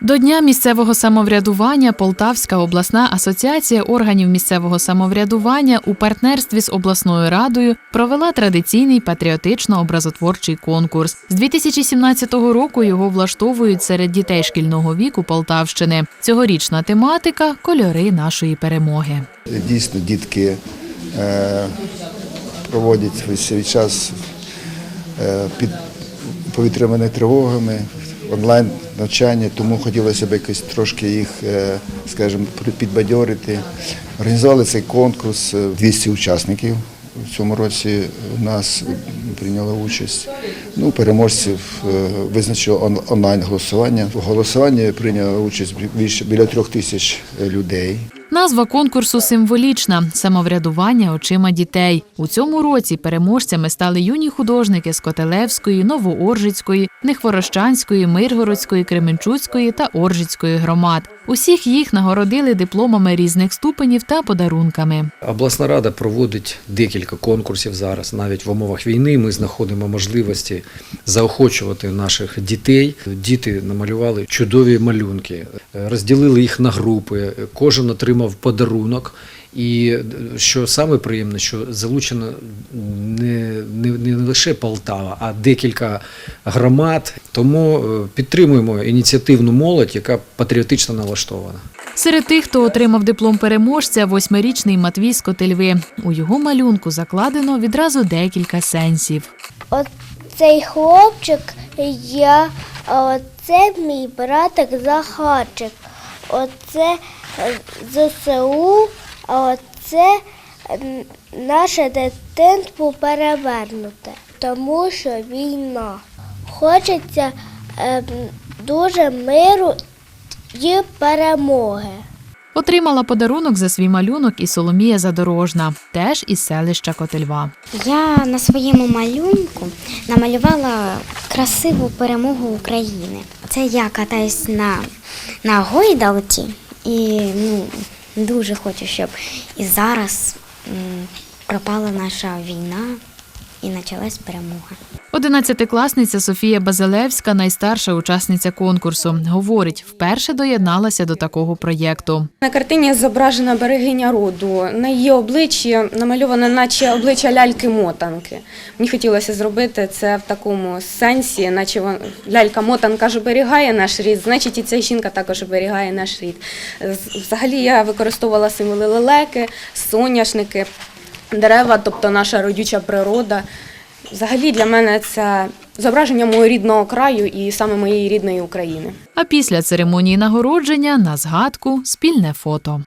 До Дня місцевого самоврядування Полтавська обласна асоціація органів місцевого самоврядування у партнерстві з обласною радою провела традиційний патріотично-образотворчий конкурс. З 2017 року його влаштовують серед дітей шкільного віку Полтавщини. Цьогорічна тематика кольори нашої перемоги. Дійсно, дітки е, проводять весь цей час е, під повітряними тривогами, онлайн навчання, тому хотілося б якось трошки їх, е, скажімо, підбадьорити. Організували цей конкурс, е, 200 учасників в цьому році у нас прийняло участь. Ну, переможців е, визначило онлайн голосування. В голосуванні прийняло участь більше біля трьох тисяч е, людей. Назва конкурсу символічна самоврядування очима дітей. У цьому році переможцями стали юні художники з Котелевської, Новооржицької, Нехворощанської, Миргородської, Кременчуцької та Оржицької громад. Усіх їх нагородили дипломами різних ступенів та подарунками. Обласна рада проводить декілька конкурсів зараз. Навіть в умовах війни ми знаходимо можливості заохочувати наших дітей. Діти намалювали чудові малюнки, розділили їх на групи. Кожен отримав подарунок. І е, що саме приємне, що залучена не, не, не лише Полтава, а декілька громад. Тому е, підтримуємо ініціативну молодь, яка патріотично налаштована. Серед тих, хто отримав диплом переможця, восьмирічний Матвій з Котельви. У його малюнку закладено відразу декілька сенсів. Оцей хлопчик я, а оце мій братик Захарчик. Оце ЗСУ, а оце м, наше дитинство перевернуте, тому що війна. Хочеться ем, дуже миру і перемоги. Отримала подарунок за свій малюнок і Соломія Задорожна, теж із селища Котельва. Я на своєму малюнку намалювала красиву перемогу України. Це я катаюсь на, на гойдалці і ну, дуже хочу, щоб і зараз пропала наша війна і почалась перемога. Одинадцятикласниця Софія Базилевська, найстарша учасниця конкурсу, говорить, вперше доєдналася до такого проєкту. На картині зображена берегиня роду. На її обличчі намальовано, наче обличчя ляльки-мотанки. Мені хотілося зробити це в такому сенсі, наче лялька-мотанка ж оберігає наш рід, значить і ця жінка також оберігає наш рід. Взагалі я використовувала символи лелеки, соняшники, дерева, тобто наша родюча природа. Взагалі для мене це зображення мого рідного краю і саме моєї рідної України. А після церемонії нагородження на згадку спільне фото.